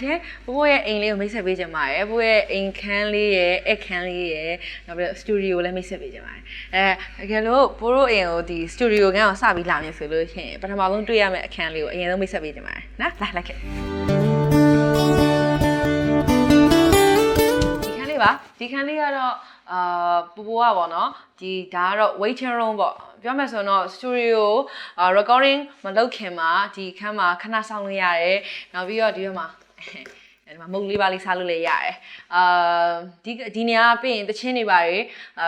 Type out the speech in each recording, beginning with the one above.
ရှင်ဘိုးဘိုးရဲ့အိမ်လေးကိုမိတ်ဆက်ပေးကြပါရယ်ဘိုးရဲ့အိမ်ခန်းလေးရဲ့အခန်းလေးရဲ့နောက်ပြီးတော့စတူဒီယိုလည်းမိတ်ဆက်ပေးကြပါရယ်အဲတကယ်လို့ဘိုးတို့အိမ်ကိုဒီစတူဒီယိုကန်းကိုစပြီးလာမယ်ဆိုလို့ရှိရင်ပထမဆုံးတွေ့ရမယ့်အခန်းလေးကိုအရင်ဆုံးမိတ်ဆက်ပေးကြပါရယ်နော်လာလိုက်ခဲ့ဒီခန်းလေးပါဒီခန်းလေးကတော့အာပူပူကပေါ့နော်ဒီဒါကတော့ waiting room ပေါ့ပြောမယ်ဆိုရင်တော့ studio အာ recording မလုပ်ခင်မှာဒီခန်းမှာခဏဆောင်လို့ရတယ်နောက်ပြီးတော့ဒီဘက်မှာအဲ ဒီမှာမုတ်လေးပါလေးစားလို့လည်းရတယ်အာဒီဒီနေရာကပြင်တချင်းတွေပါတွေအာ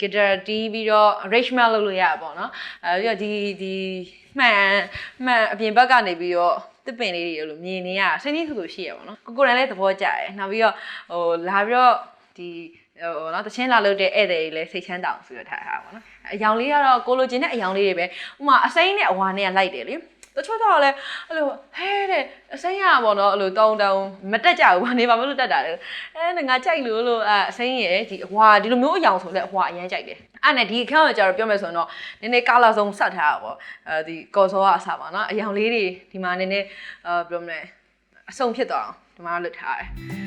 ဂီတာတီးပြီးတော့ arrangement လုပ်လို့ရပါပေါ့နော်အဲပြီးတော့ဒီဒီမှန်မှန်အပြင်ဘက်ကနေပြီးတော့တစ်ပင်လေးတွေလို့မြင်နေရစိတ်ကြီးဆိုဆိုရှိရပါတော့ကိုကိုယ်တိုင်လည်းသဘောကျတယ်နောက်ပြီးတော့ဟိုလာပြီးတော့ဒီဟိုနော်တချင်းလာလို့တဲ့ဧည့်သည်တွေလည်းစိတ်ချမ်းတောင်ဆိုရထားတာပါနော်အယောင်လေးကတော့ကိုလိုချင်တဲ့အယောင်လေးတွေပဲဥပမာအစိမ်းနဲ့အဝါနဲ့ကလိုက်တယ်လေ တချို့တော့လည်းအဲ့လိုဟဲတဲ့အစိမ်းရပါတော့အဲ့လိုတောင်းတောင်းမတက်ကြဘူးဘာနေပါမလို့တက်တာလဲအဲငါကြိုက်လို့လို့အဲအစိမ်းရဲ့ဒီအဝါဒီလိုမျိုးအယောင်ဆိုလဲအဝါအရင်ကြိုက်တယ်အဲ့နဲ့ဒီအခန်းကိုကျတော့ပြောမယ်ဆိုရင်တော့နည်းနည်းကာလာဆုံးဆက်ထားတာပေါ့အဲဒီကော်စောကအစားပါနော်အယောင်လေးတွေဒီမှာနည်းနည်းအဲပြောမလဲအဆုံဖြစ်သွားအောင်ဒီမှာလွတ်ထားတယ်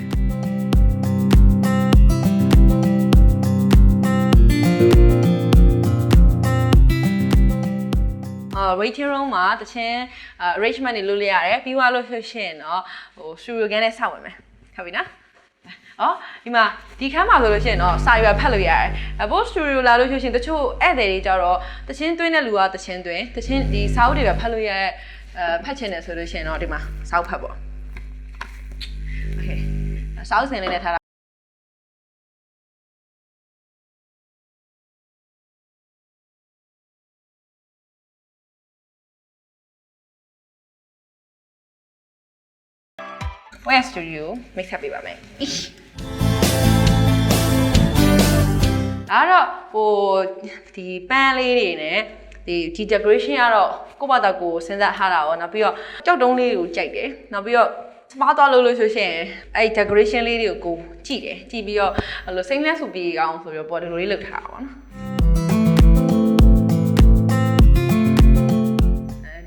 အာ waiting room မှာတချင်းအာ arrangement တွေလုပ်လို့ရတယ်ပြီးသွားလို့ဖြစ်ရှင်တော့ဟို studio ကန်နဲ့စောင့်ဝင်မယ်ဟုတ်ပြီနော်အော်ဒီမှာဒီခန်းမှာဆိုလို့ရှိရင်တော့စာရွက်ဖတ်လို့ရတယ်။အဘော studio လာလို့ရှိရင်တချို့ဧည့်သည်တွေကြတော့တချင်းသွင်းတဲ့လူကတချင်းသွင်းတချင်းဒီစာအုပ်တွေပဲဖတ်လို့ရတဲ့အဲဖတ်ချင်တယ်ဆိုလို့ရှိရင်တော့ဒီမှာစာအုပ်ဖတ်ပေါ့။ Okay စာအုပ်စင်လေးနဲ့ထား တာ Where Studio mix up ပေးပါမယ်။ Ish အဲ့တော့ဟိုဒီပန်းလေးတွေနဲ့ဒီဒီ decoration ကတော့ကိုယ့်ဘာသာကိုယ်စဉ်းစားထားတာရောနောက်ပြီးတော့ကြောက်တုံးလေးကိုကြိုက်တယ်နောက်ပြီးတော့စပါးသွားလို့လို့ဆိုရှင်အဲ့ decoration လေးတွေကိုကိုကြည့်တယ်ကြည့်ပြီးတော့အဲ့လိုစိမ့်လက်ဆူပြီးအောင်ဆိုပြီးတော့ပေါ်ဒီလိုလေးလုပ်ထားတာပါနော်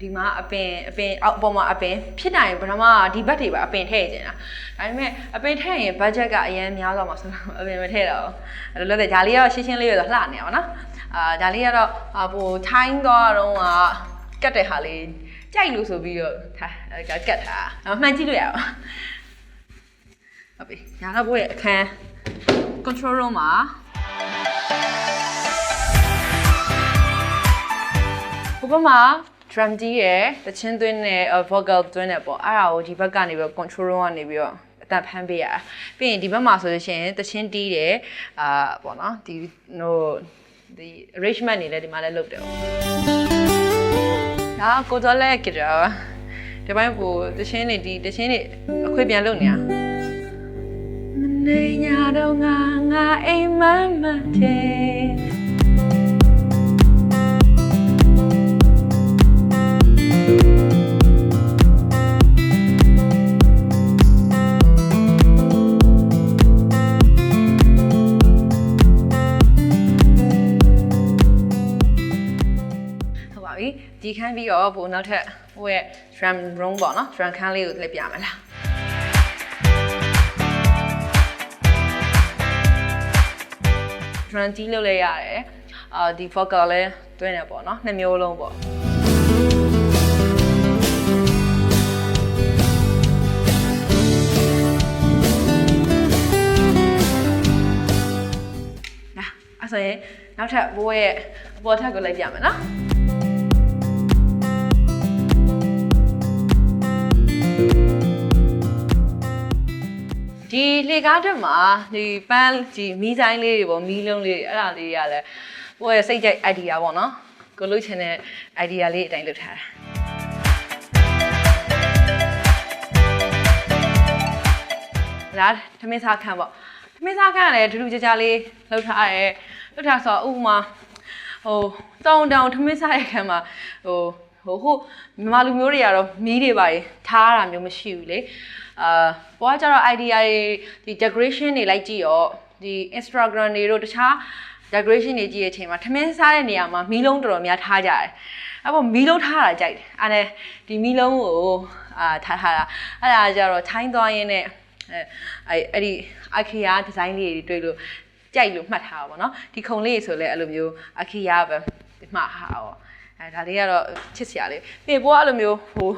ဒီမှာအပင်အပင်အောက်ပေါ်မှာအပင်ဖြစ်နိုင်ပထမဒီဘက်တွေပါအပင်ထည့်ကျင်တာဒါပေမဲ့အပင်ထည့်ရင် budget ကအရင်များသွားမှာဆိုတော့အပင်မထည့်တော့အဲ့လိုလို့တဲ့ဒါလေးကတော့ရှင်းရှင်းလေးပဲဆိုလှနေပါတော့အာဒါလေးကတော့ဟိုထိုင်းသွားတော့ကကတ်တဲ့ဟာလေးကြိုက်လို့ဆိုပြီးတော့ထားကတ်ထားမှန်ကြည့်လို့ရအောင်ဟုတ်ပြီညာတော့ဘိုးရဲ့အခန်း control room မှာဘုပမာ drum တီးရယ်တချင်းသွင်းနဲ့ vocal သွင်းနဲ့ပေါ့အဲ့ဒါကိုဒီဘက်ကနေပြီးတော့ control room ကနေပြီးတော့အတန်ဖမ်းပေးရတာပြီးရင်ဒီဘက်မှာဆိုလို့ရှိရင်တချင်းတီးတယ်အာပေါ့နော်ဒီဟိုဒီ arrangement တွေလည်းဒီမှာလည်းလုပ်တယ်ပေါ့ဒါကိုတော့လည်းကြည့်တော့ဒီပိုင်းကိုတချင်းတွေဒီတချင်းတွေအခွေပြန်လုပ်နေတာမနေညာတော့ငါငါအိမ်မမတဲ့ဟုတ် ဒီခန်းပြီးတော့ဘို့နောက်ထပ်ဟိုရဲ့ drum room ပေါ့နော် drum ခန်းလေးကိုလည်းပြမလား drum တီးလုပ်လဲရတယ်အာဒီ vocal လည်းတွင်းနေပေါ့နော်နှစ်မျိုးလုံးပေါ့နာအဲ့ဆိုရင်နောက်ထပ်ဘိုးရဲ့အပေါ်ထပ်ကိုလိုက်ပြမယ်နော် ဒီလေကားတက်မှာဒီပန်းဒီမီးဆိုင်လေးတွေပေါ့မီးလုံးလေးတွေအဲ့ဒါလေးတွေကလည်းကိုယ့်ရဲ့စိတ်ကြိုက် idea ပေါ့နော်ကိုလုပ်ချင်တဲ့ idea လေးအတိုင်းလုပ်ထားတာဒါသမင်းစားခန်းပေါ့သမင်းစားခန်းကလည်းဒူးဒူးကြကြလေးလုပ်ထားရဲလုပ်ထားဆိုတော့ဥပမာဟိုတောင်းတောင်းသမင်းစားရဲ့ခန်းမှာဟို ဟိုဟုတ်မြန်မာလူမျိုးတွေကတော့မီးတွေပါထားတာမျိုးမရှိဘူးလေအာဘောကကျတော့ idea တွေဒီ decoration တွေလိုက်ကြည့်ရောဒီ Instagram တွေတို့တခြား decoration တွေကြည့်တဲ့အချိန်မှာထမင်းစားတဲ့နေရာမှာမီးလုံးတော်တော်များထားကြတယ်အဲ့ပေါ်မီးလုံးထားတာကြိုက်တယ်အဲ့နဲ့ဒီမီးလုံးကိုအာထားထားတာအဲ့ဒါကြတော့ထိုင်းသွားရင်းနဲ့အဲအဲ့အဲ့ဒီ IKEA ဒီဇိုင်းလေးတွေတွေ့လို့ကြိုက်လို့မှတ်ထားတာပေါ့နော်ဒီခုံလေးဆိုလဲအဲ့လိုမျိုး IKEA ပဲမှတ်ထားတာပေါ့ အဲဒါလေးကတော့ချစ်စရာလေးပြီးဘောအဲ့လိုမျိုးဟို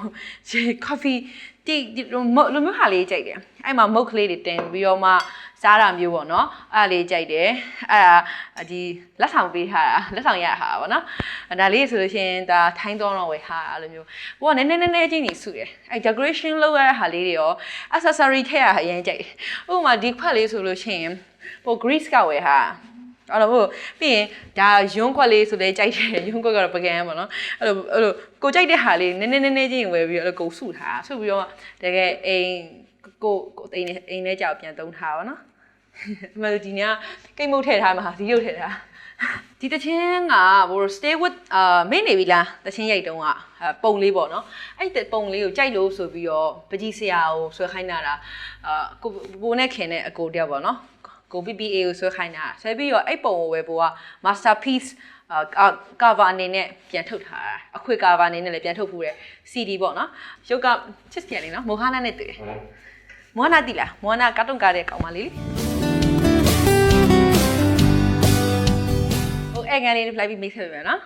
coffee တီမုတ်လိုမျိုးဟာလေးကြိုက်တယ်အဲ့မှာမုတ်ကလေးတွေတင်ပြီးတော့မှစားတာမျိုးပေါ့နော်အဲ့ဒါလေးကြိုက်တယ်အဲ့ဒါဒီလက်ဆောင်ပေးထားတာလက်ဆောင်ရတာပေါ့နော်ဒါလေးဆိုလို့ရှိရင်ဒါထိုင်းတော့တော့ဝယ်ထားတာအဲ့လိုမျိုးဘောကနည်းနည်းနည်းနည်းချင်းကြီးစုတယ်အဲ့ decoration လုပ်ရတဲ့ဟာလေးတွေရော accessory ထည့်ရတာအရင်ကြိုက်တယ်ဥပမာဒီခွက်လေးဆိုလို့ရှိရင်ဟို grease ကဝယ်ထား အဲ့တော့ဟိုပြီးရင်ဒါရုံးခွက်လေးဆိုလဲကြိုက်တယ်ရုံးခွက်ကတော့ပကံပေါ့နော်အဲ့လိုအဲ့လိုကိုကြိုက်တဲ့ဟာလေးနည်းနည်းနည်းနည်းချင်းဝယ်ပြီးတော့အဲ့လိုကိုစုထားစုပြီးတော့တကယ်အိမ်ကိုကိုအိမ်နဲ့အိမ်နဲ့ကြောက်ပြန်သုံးထားပါနော်အမှန်ဒီညကိတ်မုတ်ထည့်ထားမှာဇီးရုပ်ထည့်ထားဒီတချင်းကဘို stay with အာမင်းနေပြီလားတချင်းရိုက်တုံးကပုံလေးပေါ့နော်အဲ့ဒီပုံလေးကိုကြိုက်လို့ဆိုပြီးတော့ပကြီးဆရာကိုဆွဲခိုင်းတာအာကိုဘိုးနဲ့ခင်တဲ့အကိုတယောက်ပေါ့နော် ကို PPA ကိုဆွဲခိုင်းတာဆွဲပြီးတော့အဲ့ပုံကိုပဲဘိုးက masterpiece အာကာဗာအနေနဲ့ပြန်ထုတ်ထားတာအခွေကာဗာအနေနဲ့လည်းပြန်ထုတ်ဖူးတယ် CD ပေါ့နော်ရုပ်ကချစ်စရာလေးနော်မိုဟာနာနဲ့တွေ့တယ်မိုဟာနာတိလားမိုဟာနာကာတွန်ကားတဲ့ကောင်မလေးလေဟိုအဲ့ငန်းလေးလိုက်ပြီးမိတ်ဆက်ပြမယ်နော်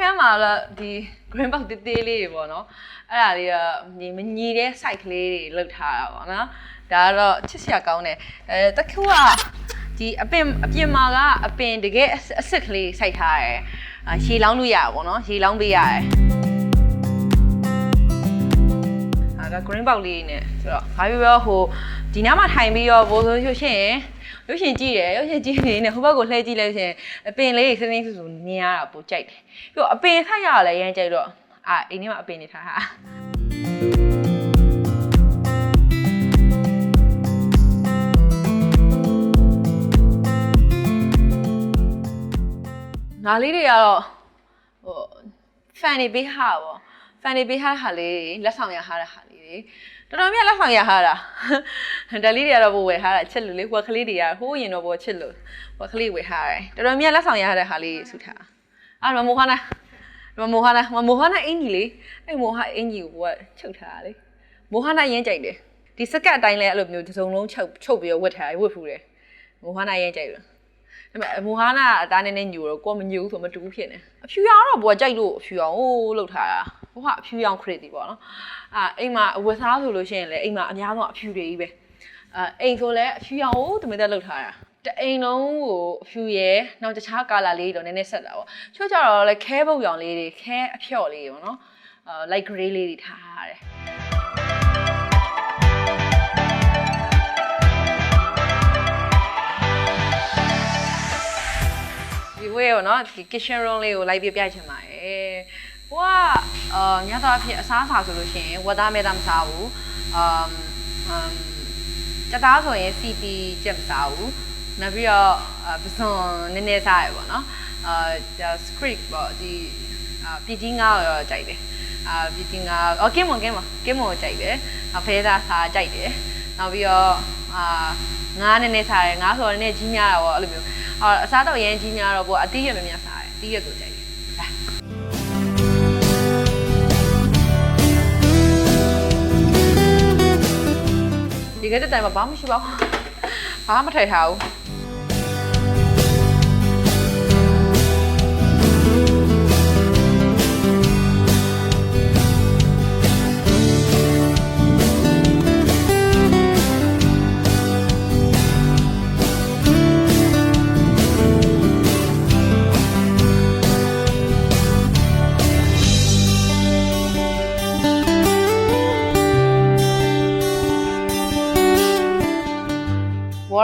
အဲ့ငန်းမှာတော့ဒီ green box တေးသေးလေးတွေပေါ့နော်အဲ့ဒါလေးကညီမညီတဲ့ site ကလေးတွေလောက်ထားတာပေါ့နော်ဒါကတော့ချစ်စရာကောင်းတယ်အဲတခုကဒီအပင်အပြင်မှာကအပင်တကယ်အစ်စ်ကလေးစိုက်ထားတယ်အာရေလောင်းလို့ရပါဘောနော်ရေလောင်းပေးရတယ်အာက green box လေးနဲ့ဆိုတော့ဘာပြောပြောဟို ဒီနားမှာထိုင်ပြီးတော့ဘိုးဆိုရွှေရှင်ရုပ်ရှင်ကြည့်တယ်ရုပ်ရှင်ကြည့်နေနေဟိုဘက်ကိုလှည့်ကြည့်လိုက်ရှင်အပင်လေးစင်းစင်းဆူဆူမြင်ရတာပိုကြိုက်တယ်ပြီးတော့အပင်ဆိုက်ရတာလည်းရမ်းကြိုက်တော့အာအိမ်ထဲမှာအပင်နေထားတာနားလေးတွေကတော့ဟို fan တွေပေးဟာပေါ့ fan တွေပေးဟာဟာလေးတွေလက်ဆောင်ရဟာတဲ့ဟာလေးတွေတော်တော်များလက်ဆောင်ရဟာတာဒါလေးတွေကတော့ဘိုးဝယ်ထားတာချစ်လို့လေဟိုကလေးတွေကဟိုးရင်တော့ဘောချစ်လို့ဟိုကလေးဝယ်ထားတယ်တော်တော်များလက်ဆောင်ရဟာတဲ့ဟာလေးစုထားအဲ့တော့မိုဟာနာမမိုဟာနာမမိုဟာနာအင်ကြီးလေအဲ့မိုဟာအင်ကြီးကိုဘိုးကချုပ်ထားတာလေမိုဟာနာရမ်းကြိုက်တယ်ဒီစကတ်အတိုင်းလဲအဲ့လိုမျိုးတစ်စုံလုံးချုပ်ချုပ်ပြီးတော့ဝတ်ထားဝတ်ဖူးတယ်မိုဟာနာရမ်းကြိုက်တယ်ဒါပေမဲ့မိုဟာနာအသားနည်းနည်းညူတော့ကိုမညူဘူးဆိုမတူဘူးဖြစ်နေအဖြူရောင်တော့ဘိုးကကြိုက်လို့အဖြူရောင်ဟိုးလောက်ထားတာ ဘိုးကအဖြူရောင်ခရစ်တီပေါ့နော်အာအိမ်မှာအဝတ်စားဆိုလို့ရှိရင်လည်းအိမ်မှာအများဆုံးအဖြူတွေကြီးပဲအာအိမ်ဆိုလည်းအဖြူရောင်ကိုတမင်သက်လောက်ထားတာတအိမ်လုံးကိုအဖြူရယ်နောက်တခြားကာလာလေးတော့နည်းနည်းဆက်တာပေါ့ချို့ကြတော့လည်းခဲပုတ်ရောင်လေးတွေခဲအဖြော့လေးတွေပေါ့နော်အာ light gray လေးတွေထားရတယ်ဒီဝေးရောနော်ဒီ kitchen room လေးကိုလိုက်ပြပြချင်ပါတယ်။ ဟိုကအာညသောအဖြစ်အစားအစာဆိုလို့ရှိရင်ဝတ်သားမဲသားမစားဘူး။အမ်အမ်တသားဆိုရင် CP ချက်မစားဘူး။နောက်ပြီးတော့ပစွန်နည်းနည်းစားရပေါ့နော်။အာ script ပေါ့ဒီအာပြည်ကြီးငါးကိုတော့ကြိုက်တယ်။အာပြည်ကြီးငါးအော်ကင်းမွန်ကင်းမွန်ကင်းမွန်ကိုကြိုက်တယ်။အဖဲသားစားကြိုက်တယ်။နောက်ပြီးတော့အာငါးနည်းနည်းစားတယ်ငါးဆိုတော့နည်းနည်းကြီးများတာပေါ့အဲ့လိုမျိုးအော်အစားတော့ရမ်းကြီးများတော့ပေါ့အတိရမများစားတယ်အတိရကိုကြိုက် ဒီကတဲ့တိုင်မှာဘာမှမရှိပါဘူးဘာမှမထိုက်ထားဘူး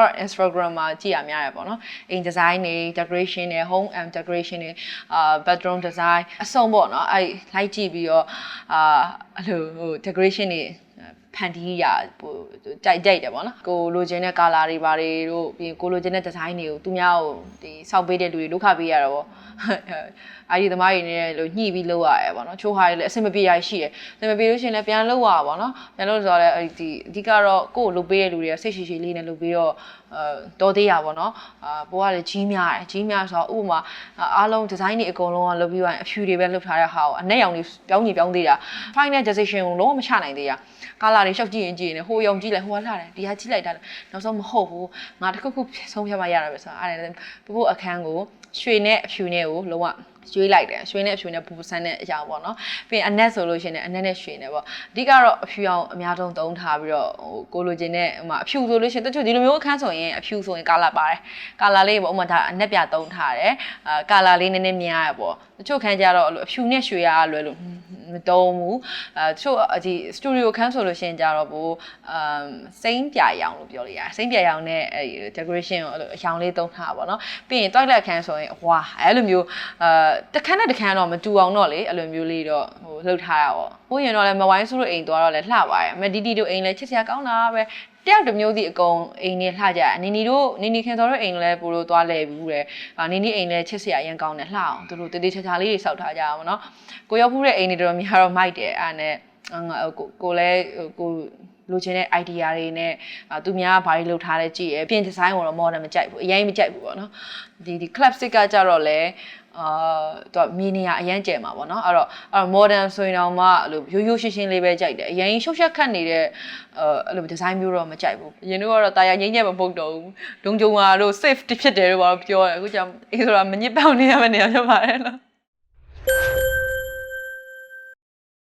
Word Instagram မှာကြည့်ရများရပေါ့နော်အိမ် design တွေ decoration တွေ home and decoration တွေအာ bedroom design အစုံပေါ့နော်အဲ့လိုက်ကြည့်ပြီးတော့အာအဲ့လိုဟို decoration တွေ ဖန်တီးရဟိုကြိုက်ကြိုက်တယ်ပေါ့နော်ကိုလိုချင်တဲ့ color တွေဘာတွေတို့ပြီးကိုလိုချင်တဲ့ design တွေကိုသူများကိုဒီစောက်ပေးတဲ့လူတွေလုခပေးရတော့ပေါ့အာဒီသမားတွေနဲ့လို့ညှိပြီးလုပ်ရရပေါ့နော်ချိုးဟာတွေလည်းအဆင်မပြေရရှိတယ်အဆင်မပြေလို့ရှိရင်လည်းပြန်လုပ်ရပါပေါ့နော်ပြန်လို့ဆိုတော့လည်းဒီအဓိကတော့ကိုယ်ကိုလုပ်ပေးတဲ့လူတွေကစိတ်ရှိရှိလေးနဲ့လုပ်ပြီးတော့ဟအဲတော်သေးရပါတော့အာဘိုးကလည်းကြီးများတယ်ကြီးများဆိုတော့ဥပမာအားလုံးဒီဇိုင်းတွေအကုန်လုံးကလုပ်ပြီးသွားရင်အဖြူတွေပဲလုပ်ထားတဲ့ဟာကိုအနက်ရောင်တွေပြောင်းညီပြောင်းသေးတာ final decision ကိုလုံးဝမချနိုင်သေးရကာလာတွေရှောက်ကြည့်ရင်ကြည့်ရင်ဟိုယုံကြည့်လိုက်ဟိုကလှတယ်ဒီဟာကြည့်လိုက်တာနောက်ဆုံးမဟုတ်ဘူးငါတစ်ခုခုဆုံးဖြတ်မှရတာပဲဆိုတော့အဲ့ဒါဘိုးအခန်းကို ရွှေနဲ့အဖြူနဲ့ကိုလုံးဝရွှေလိုက်တယ်ရွှေနဲ့အဖြူနဲ့ပူပူဆန်းတဲ့အရာပေါ့နော်ပြီးရင်အနက်ဆိုလို့ရှိရင်အနက်နဲ့ရွှေနဲ့ပေါ့အဓိကတော့အဖြူအောင်အများဆုံးသုံးထားပြီးတော့ဟိုကိုလိုချင်တဲ့ဟိုမှာအဖြူဆိုလို့ရှိရင်တချို့ဒီလိုမျိုးအခန်းဆိုရင်အဖြူဆိုရင်ကာလာပါတယ်ကာလာလေးပေါ့ဥပမာဒါအနက်ပြသုံးထားတယ်အာကာလာလေးနည်းနည်းများရပေါ့တချို့ခန်းကျတော့အဲ့လိုအဖြူနဲ့ရွှေရလွယ်လို့မသုံးဘူးအဲတချို့ဒီစတူဒီယိုခန်းဆိုလို့ရှိရင်ကျတော့ဘူးအမ်စိမ့်ပြရောင်လို့ပြောလို့ရတယ်စိမ့်ပြရောင်နဲ့အဲ decoration ကိုအဲ့လိုအရောင်လေးသုံးထားပါတော့ပြီးရင် toilet ခန်းဆိုရင်ဝါအဲ့လိုမျိုးအာတစ်ခန်းနဲ့တစ်ခန်းတော့မတူအောင်တော့လေအဲ့လိုမျိုးလေးတော့ဟိုလှုပ်ထားရပါဘောဟိုရင်တော့လည်းမဝိုင်းဆိုးလို့အိမ်သွားတော့လည်းလှပါတယ်အမဒီဒီတို့အိမ်လည်းချစ်စရာကောင်းတာပဲ တယောက်တစ်မျိုးစီအကုန်အိမ်နေလှကြတယ်နီနီတို့နီနီခင်စောတို့အိမ်လည်းပို့လို့သွားလဲဘူးတဲ့အာနီနီအိမ်လည်းချစ်စရာအရင်ကောင်းတယ်လှအောင်သူတို့တေးသေးချာချာလေးတွေစောက်ထားကြအောင်နော်ကိုရောက်ဖူးတဲ့အိမ်တွေတော်တော်များတော့မိုက်တယ်အဲ့ဒါနဲ့ငါကိုကိုလည်းကို လိုချင်တဲ့ idea တွေနဲ့အာသူများဘာတွေလုပ်ထားလဲကြည့်ရပြင် design ကိုတော့ modern မကြိုက်ဘူးအရင်မကြိုက်ဘူးပေါ့နော်ဒီဒီ club stick ကကြတော့လဲအာသူကမြေနေရအရန်ကျဲမှာပေါ့နော်အဲ့တော့အဲ့တော့ modern ဆိုရင်တော့မှအဲ့လိုရိုးရိုးရှင်းရှင်းလေးပဲကြိုက်တယ်အရင်ရှုပ်ရှက်ခတ်နေတဲ့အဲ့အဲ့လို design မျိုးတော့မကြိုက်ဘူးအရင်တော့တာယာငိမ့်ညက်မပုတ်တော့ဘူးဒုံကြုံဟာတို့ safe ဖြစ်တယ်လို့ပြောတယ်အခုကျအေးဆိုတာမညစ်ပေါက်နေရမယ့်နေရာဖြစ်ပါတယ်နော်